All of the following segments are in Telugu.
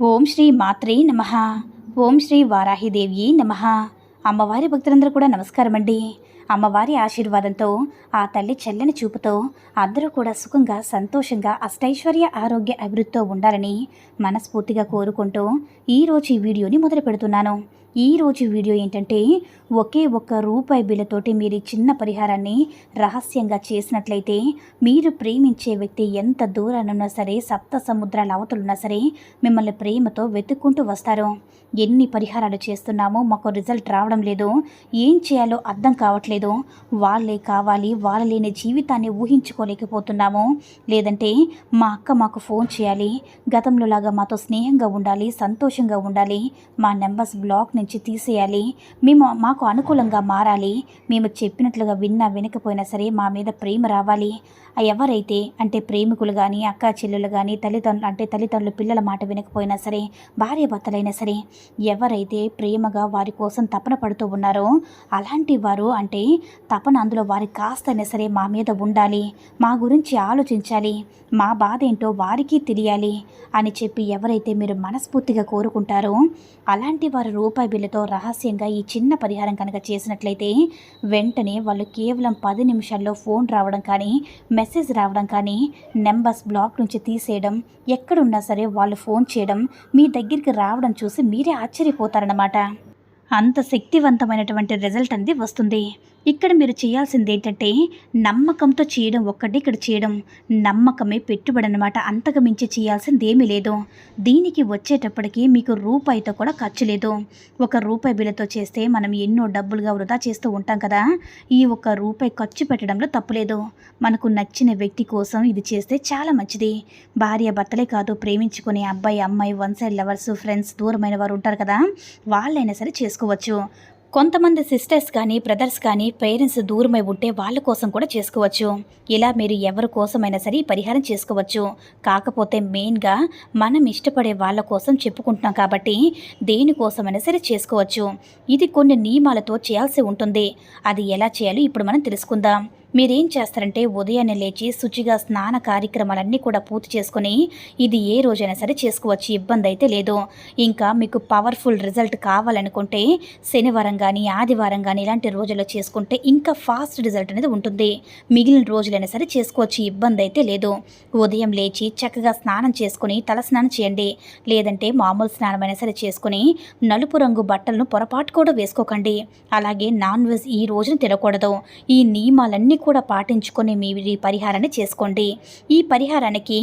ఓం శ్రీ మాత్రే నమ. ఓం శ్రీ వారాహిదేవి నమ. అమ్మవారి భక్తులందరూ కూడా నమస్కారం అండి అమ్మవారి ఆశీర్వాదంతో ఆ తల్లి చల్లని చూపుతో అందరూ కూడా సుఖంగా సంతోషంగా అష్టైశ్వర్య ఆరోగ్య అభివృద్ధితో ఉండాలని మనస్ఫూర్తిగా కోరుకుంటూ ఈరోజు ఈ వీడియోని మొదలు పెడుతున్నాను. ఈరోజు వీడియో ఏంటంటే ఒకే ఒక్క రూపాయి బిల్లతోటి మీరు ఈ చిన్న పరిహారాన్ని రహస్యంగా చేసినట్లయితే మీరు ప్రేమించే వ్యక్తి ఎంత దూరానున్నా సరే సప్త సముద్రాల అవతలున్నా సరే మిమ్మల్ని ప్రేమతో వెతుక్కుంటూ వస్తారు. ఎన్ని పరిహారాలు చేస్తున్నామో మాకు రిజల్ట్ రావడం లేదు. ఏం చేయాలో అర్థం కావట్లేదు. వాళ్ళే కావాలి వాళ్ళ లేని జీవితాన్ని ఊహించుకోలేకపోతున్నాము. లేదంటే మా అక్క మాకు ఫోన్ చేయాలి గతంలో లాగా మాతో స్నేహంగా ఉండాలి సంతోషంగా ఉండాలి మా నెంబర్స్ బ్లాక్ నుంచి తీసేయాలి మేము మాకు అనుకూలంగా మారాలి మేము చెప్పినట్లుగా విన్నా వినకపోయినా సరే మా మీద ప్రేమ రావాలి. ఎవరైతే అంటే ప్రేమికులు కానీ అక్క చెల్లెలు కానీ తల్లిదండ్రులు అంటే తల్లిదండ్రులు పిల్లల మాట వినకపోయినా సరే భార్య భర్తలైనా సరే ఎవరైతే ప్రేమగా వారి కోసం తపన పడుతూ ఉన్నారో అలాంటి వారు అంటే తపన అందులో వారికి కాస్తైనా సరే మా మీద ఉండాలి మా గురించి ఆలోచించాలి మా బాధ ఏంటో వారికి తెలియాలి అని చెప్పి ఎవరైతే మీరు మనస్ఫూర్తిగా కోరుకుంటారో అలాంటి వారి రూపాయి బిల్లుతో రహస్యంగా ఈ చిన్న పరిహారం కనుక చేసినట్లయితే వెంటనే వాళ్ళు కేవలం పది నిమిషాల్లో ఫోన్ రావడం కానీ మెసేజ్ రావడం కానీ నెంబర్స్ బ్లాక్ నుంచి తీసేయడం ఎక్కడున్నా సరే వాళ్ళు ఫోన్ చేయడం మీ దగ్గరికి రావడం చూసి మీరే ఆశ్చర్యపోతారన్నమాట. అంత శక్తివంతమైనటువంటి రిజల్ట్ అనేది వస్తుంది. ఇక్కడ మీరు చేయాల్సింది ఏంటంటే నమ్మకంతో చేయడం ఒక్కటి ఇక్కడ చేయడం నమ్మకమే పెట్టుబడి అనమాట అంతకు మించి చేయాల్సింది ఏమీ లేదు. దీనికి వచ్చేటప్పటికి మీకు రూపాయితో కూడా ఖర్చు లేదు. ఒక రూపాయి బిల్లతో చేస్తే మనం ఎన్నో డబ్బులుగా వృధా చేస్తూ ఉంటాం కదా. ఈ ఒక్క రూపాయి ఖర్చు పెట్టడంలో తప్పులేదు మనకు నచ్చిన వ్యక్తి కోసం ఇది చేస్తే చాలా మంచిది. భార్య భర్తలే కాదు ప్రేమించుకునే అబ్బాయి అమ్మాయి వన్ సైడ్ లవర్స్ ఫ్రెండ్స్ దూరమైన వారు ఉంటారు కదా. వాళ్ళైనా సరే చేసుకోవచ్చు. కొంతమంది సిస్టర్స్ కానీ బ్రదర్స్ కానీ పేరెంట్స్ దూరమై ఉంటే వాళ్ళ కోసం కూడా చేసుకోవచ్చు. ఇలా మీరు ఎవరి కోసమైనా సరే పరిహారం చేసుకోవచ్చు. కాకపోతే మెయిన్గా మనం ఇష్టపడే వాళ్ళ కోసం చెప్పుకుంటున్నాం కాబట్టి దేనికోసమైనా సరే చేసుకోవచ్చు. ఇది కొన్ని నియమాలతో చేయాల్సి ఉంటుంది. అది ఎలా చేయాలో ఇప్పుడు మనం తెలుసుకుందాం. మీరేం చేస్తారంటే ఉదయాన్నే లేచి శుచిగా స్నాన కార్యక్రమాలన్నీ కూడా పూర్తి చేసుకొని ఇది ఏ రోజైనా సరే చేసుకోవచ్చు ఇబ్బంది అయితే లేదు. ఇంకా మీకు పవర్ఫుల్ రిజల్ట్ కావాలనుకుంటే శనివారం కానీ ఆదివారం కానీ ఇలాంటి రోజుల్లో చేసుకుంటే ఇంకా ఫాస్ట్ రిజల్ట్ అనేది ఉంటుంది. మిగిలిన రోజులైనా సరే చేసుకోవచ్చు ఇబ్బంది అయితే లేదు. ఉదయం లేచి చక్కగా స్నానం చేసుకుని తల స్నానం చేయండి. లేదంటే మామూలు స్నానమైనా సరే చేసుకుని నలుపు రంగు బట్టలను పొరపాటు కూడా వేసుకోకండి. అలాగే నాన్ వెజ్ ఈ రోజున తినకూడదు. ఈ నియమాలన్నీ కూడా పాటించుకొని మీ ఈ పరిహారాన్ని చేసుకోండి. ఈ పరిహారానికి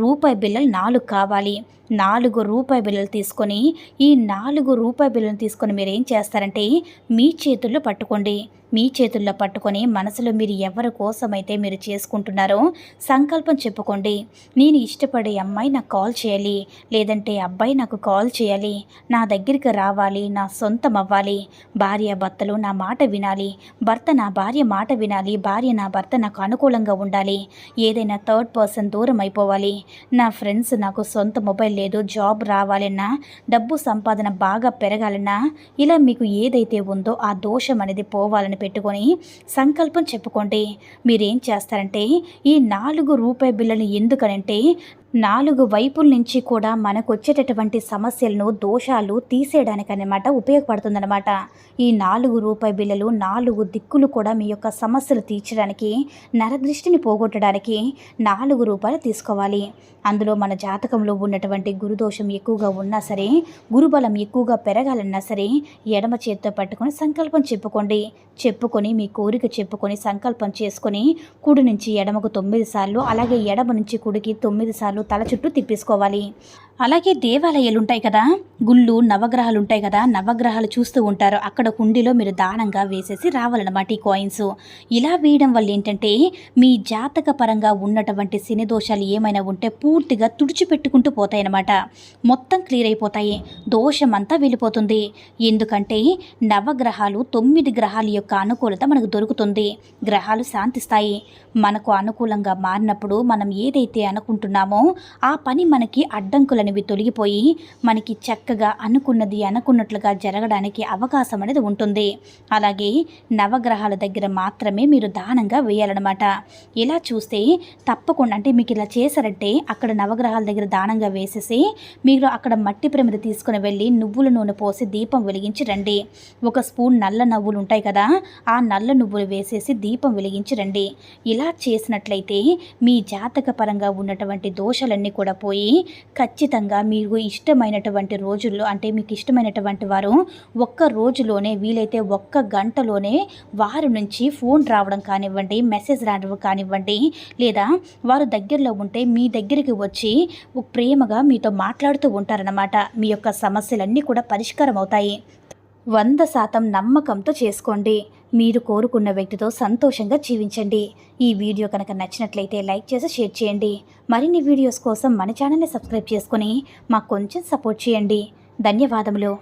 రూపాయి బిల్లలు నాలుగు కావాలి. నాలుగు రూపాయి బిల్లలు తీసుకొని ఈ నాలుగు రూపాయి బిల్లలు తీసుకొని మీరు ఏం చేస్తారంటే మీ చేతుల్లో పట్టుకోండి. మీ చేతుల్లో పట్టుకొని మనసులో మీరు ఎవరి కోసమైతే మీరు చేసుకుంటున్నారో సంకల్పం చెప్పుకోండి. నేను ఇష్టపడే అమ్మాయి నాకు కాల్ చేయాలి. లేదంటే అబ్బాయి నాకు కాల్ చేయాలి. నా దగ్గరికి రావాలి. నా సొంతం అవ్వాలి. భార్య భర్తలు నా మాట వినాలి. భర్త నా భార్య మాట వినాలి. భార్య నా భర్త నాకు అనుకూలంగా ఉండాలి. ఏదైనా థర్డ్ పర్సన్ దూరం అయిపోవాలి. నా ఫ్రెండ్స్ నాకు సొంత మొబైల్ లేదు. జాబ్ రావాలన్నా డబ్బు సంపాదన బాగా పెరగాలన్నా ఇలా మీకు ఏదైతే ఉందో ఆ దోషం అనేది పోవాలని పెట్టుకొని సంకల్పం చెప్పుకోండి. మీరేం చేస్తారంటే ఈ నాలుగు రూపాయి బిళ్ళని ఎందుకనంటే నాలుగు వైపుల నుంచి కూడా మనకు వచ్చేటటువంటి సమస్యలను దోషాలు తీసేయడానికనమాట ఉపయోగపడుతుందన్నమాట. ఈ నాలుగు రూపాయి బిళ్ళలు నాలుగు దిక్కులు కూడా మీ యొక్క సమస్యలు తీర్చడానికి నరదృష్టిని పోగొట్టడానికి నాలుగు రూపాయలు తీసుకోవాలి. అందులో మన జాతకంలో ఉన్నటువంటి గురుదోషం ఎక్కువగా ఉన్నా సరే గురుబలం ఎక్కువగా పెరగాలన్నా సరే ఎడమ చేత్తో పట్టుకొని సంకల్పం చెప్పుకోండి. చెప్పుకొని మీ కోరిక చెప్పుకొని సంకల్పం చేసుకొని కుడి నుంచి ఎడమకు తొమ్మిది సార్లు అలాగే ఎడమ నుంచి కుడికి తొమ్మిది సార్లు తల చుట్టూ తిప్పేసుకోవాలి. అలాగే దేవాలయాలు ఉంటాయి కదా. గుళ్ళు నవగ్రహాలు ఉంటాయి కదా. నవగ్రహాలు చూస్తూ ఉంటారు. అక్కడ కుండీలో మీరు దానంగా వేసేసి రావాలన్నమాట ఈ కాయిన్స్. ఇలా వేయడం వల్ల ఏంటంటే మీ జాతక పరంగా ఉన్నటువంటి శని దోషాలు ఏమైనా ఉంటే పూర్తిగా తుడిచిపెట్టుకుంటూ పోతాయన్నమాట. మొత్తం క్లియర్ అయిపోతాయి. దోషం అంతా వెళ్ళిపోతుంది. ఎందుకంటే నవగ్రహాలు తొమ్మిది గ్రహాల యొక్క అనుకూలత మనకు దొరుకుతుంది. గ్రహాలు శాంతిస్తాయి. మనకు అనుకూలంగా మారినప్పుడు మనం ఏదైతే అనుకుంటున్నామో ఆ పని మనకి అడ్డంకులని అనేవి తొలగిపోయి మనకి చక్కగా అనుకున్నది అనుకున్నట్లుగా జరగడానికి అవకాశం అనేది ఉంటుంది. అలాగే నవగ్రహాల దగ్గర మాత్రమే మీరు దానంగా వేయాలన్నమాట. ఇలా చూస్తే తప్పకుండా అంటే మీకు ఇలా చేశారంటే అక్కడ నవగ్రహాల దగ్గర దానంగా వేసేసి మీరు అక్కడ మట్టి ప్రమిద తీసుకుని వెళ్ళి నువ్వుల నూనె పోసి దీపం వెలిగించి రండి. ఒక స్పూన్ నల్ల నవ్వులు ఉంటాయి కదా ఆ నల్ల నువ్వులు వేసేసి దీపం వెలిగించి రండి. ఇలా చేసినట్లయితే మీ జాతక పరంగా ఉన్నటువంటి దోషాలన్నీ కూడా పోయి ఖచ్చితంగా ఖచ్చితంగా మీకు ఇష్టమైనటువంటి రోజుల్లో అంటే మీకు ఇష్టమైనటువంటి వారు ఒక్క రోజులోనే వీలైతే ఒక్క గంటలోనే వారి నుంచి ఫోన్ రావడం కానివ్వండి మెసేజ్ రావడం కానివ్వండి లేదా వారు దగ్గరలో ఉంటే మీ దగ్గరికి వచ్చి ప్రేమగా మీతో మాట్లాడుతూ ఉంటారన్నమాట. మీ యొక్క సమస్యలన్నీ కూడా పరిష్కారం అవుతాయి వంద శాతం నమ్మకంతో చేసుకోండి. మీరు కోరుకున్న వ్యక్తితో సంతోషంగా జీవించండి. ఈ వీడియో కనుక నచ్చినట్లయితే లైక్ చేసి షేర్ చేయండి. మరిన్ని వీడియోస్ కోసం మన ఛానల్ని సబ్స్క్రైబ్ చేసుకొని మాకు కొంచెం సపోర్ట్ చేయండి. ధన్యవాదములు.